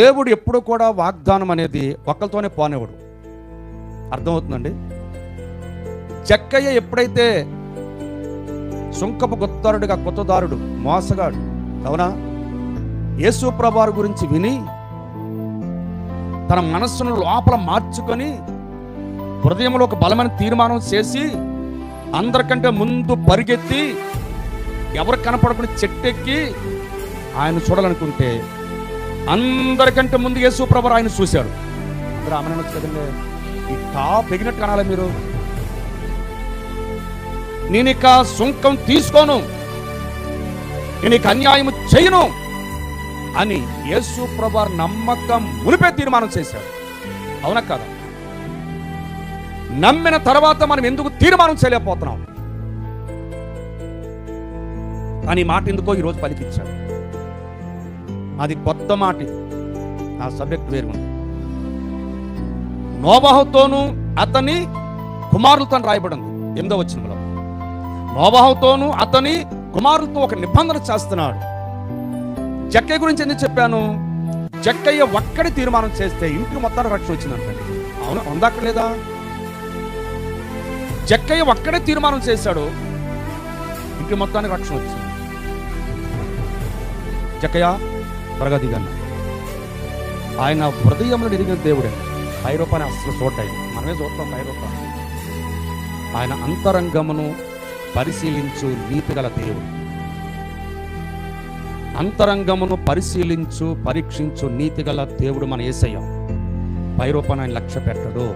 దేవుడు ఎప్పుడు కూడా వాగ్దానం అనేది ఒకరితోనే పోనేవాడు అర్థమవుతుందండి? చెక్కయ్య ఎప్పుడైతే సుంకపు గుత్తారుడిగా కొత్తదారుడు మోసగాడు అవునా? యేసు ప్రభారు గురించి విని తన మనస్సును లోపల మార్చుకొని హృదయంలో ఒక బలమైన తీర్మానం చేసి అందరికంటే ముందు పరిగెత్తి ఎవరు కనపడకుండా చెట్టెక్కి ఆయన చూడాలనుకుంటే అందరికంటే ముందు యేసు ప్రభు ఆయన చూశాడు అందరూ ఆమె కదండి ఈ టాప్ ఎగినట్టు కనాలి మీరు? నేను ఇక సుంకం తీసుకోను నేను ఇక అన్యాయం చేయను అని యేసు ప్రభు నమ్మకం మునిపే తీర్మానం చేశాడు అవునా కదా? నమ్మిన తర్వాత మనం ఎందుకు తీర్మానం చేయలేకపోతున్నాం? కానీ మాట ఎందుకో ఈరోజు పలికించాడు అది కొత్త మాట నా ఆ సబ్జెక్ట్ వేరు నోబాహుతోనూ అతని కుమారులతో రాయబడింది. ఎనిమిదో వచ్చినలో నోబాహుతోనూ అతని కుమారులతో ఒక నిబంధన చేస్తున్నాడు. జక్కయ్య గురించి ఎందుకు చెప్పాను? జక్కయ్య ఒక్కడి తీర్మానం చేస్తే ఇంటికి మొత్తానికి రక్షణ వచ్చిందంటే అవును ఉందాక లేదా? జక్కయ్య ఒక్కడే తీర్మానం చేశాడు. ఇంటి మొత్తానికి రక్షణ వచ్చింది. జక్కయ్య త్వరగా ఆయన హృదయంలో ఎదిగిన దేవుడే. పైరూపాన్ని అసలు చూడ్డాయి మనమే చూస్తాం పై ఆయన అంతరంగమును పరిశీలించు నీతిగల దేవుడు. అంతరంగమును పరిశీలించు పరీక్షించు నీతిగల దేవుడు మన ఏసయ్య. పై ఆయన లక్ష్య పెట్టడు